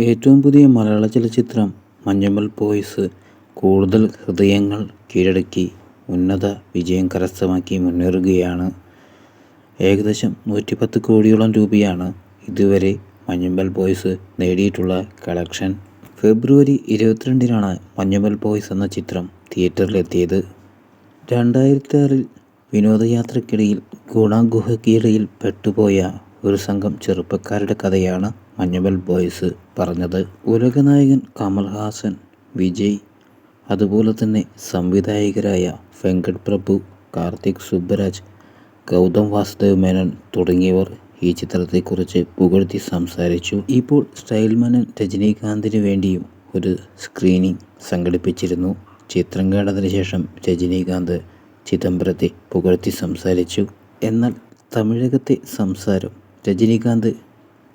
ഏറ്റവും പുതിയ മലയാള ചലച്ചിത്രം മഞ്ഞമ്മൽ ബോയ്സ് കൂടുതൽ ഹൃദയങ്ങൾ കീഴടക്കി ഉന്നത വിജയം കരസ്ഥമാക്കി മുന്നേറുകയാണ്. ഏകദേശം നൂറ്റിപ്പത്ത് കോടിയോളം രൂപയാണ് ഇതുവരെ മഞ്ഞമ്പൽ ബോയ്സ് നേടിയിട്ടുള്ള കളക്ഷൻ. ഫെബ്രുവരി ഇരുപത്തിരണ്ടിനാണ് മഞ്ഞമ്പൽ ബോയ്സ് എന്ന ചിത്രം തിയേറ്ററിലെത്തിയത്. രണ്ടായിരത്തി ആറിൽ വിനോദയാത്രക്കിടയിൽ ഗുണഗുഹയ്ക്കിടയിൽ പെട്ടുപോയ ഒരു സംഘം ചെറുപ്പക്കാരുടെ കഥയാണ് മഞ്ഞുമൽ ബോയ്സ് പറഞ്ഞത്. ഉലകനായകൻ കമൽഹാസൻ വിജയ് അതുപോലെ തന്നെ സംവിധായകരായ വെങ്കട് പ്രഭു കാർത്തിക് സുബ്ബരാജ് ഗൗതം വാസുദേവ് മേനോൻ തുടങ്ങിയവർ ഈ ചിത്രത്തെക്കുറിച്ച് പുകഴ്ത്തി സംസാരിച്ചു. ഇപ്പോൾ സ്റ്റൈൽ സ്റ്റൈൽമനൻ രജനീകാന്തിന് വേണ്ടിയും ഒരു സ്ക്രീനിംഗ് സംഘടിപ്പിച്ചിരുന്നു. ചിത്രം കണ്ടതിന് ശേഷം രജനീകാന്ത് ചിദംബരത്തെ പുകഴ്ത്തി സംസാരിച്ചു. എന്നാൽ തമിഴകത്തെ സംസാരം രജനീകാന്ത്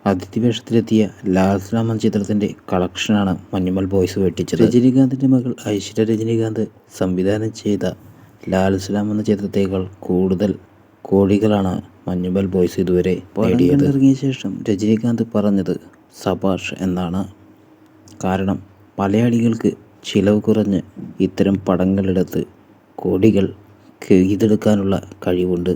അതിഥി വേഷത്തിലെത്തിയ ലാൽ സലാം എന്ന ചിത്രത്തിന്റെ കളക്ഷനാണ് മഞ്ഞുമൽ ബോയ്സ് വെട്ടിച്ചത്. രജനീകാന്തിന്റെ മകൾ ഐശ്വര്യ രജനീകാന്ത് സംവിധാനം ചെയ്ത ലാൽ സലാം എന്ന ചിത്രത്തേക്കാൾ കൂടുതൽ കോടികളാണ് മഞ്ഞുമൽ ബോയ്സ് ഇതുവരെ നേടിയത്. ഇറങ്ങിയ ശേഷം രജനീകാന്ത് പറഞ്ഞത് സബാഷ് എന്നാണ്. കാരണം മലയാളികൾക്ക് ചിലവ് കുറഞ്ഞ് ഇത്തരം പടങ്ങളെടുത്ത് കോടികൾ കൊയ്തെടുക്കാനുള്ള കഴിവുണ്ട്.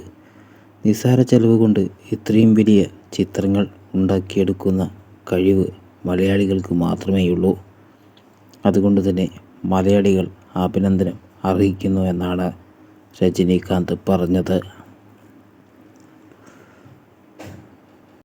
നിസ്സാര ചെലവ് കൊണ്ട് ഇത്രയും വലിയ ചിത്രങ്ങൾ ഉണ്ടാക്കിയെടുക്കുന്ന കഴിവ് മലയാളികൾക്ക് മാത്രമേയുള്ളൂ. അതുകൊണ്ട് തന്നെ മലയാളികൾ അഭിനന്ദനം അർഹിക്കുന്നു എന്നാണ് രജനീകാന്ത് പറഞ്ഞത്.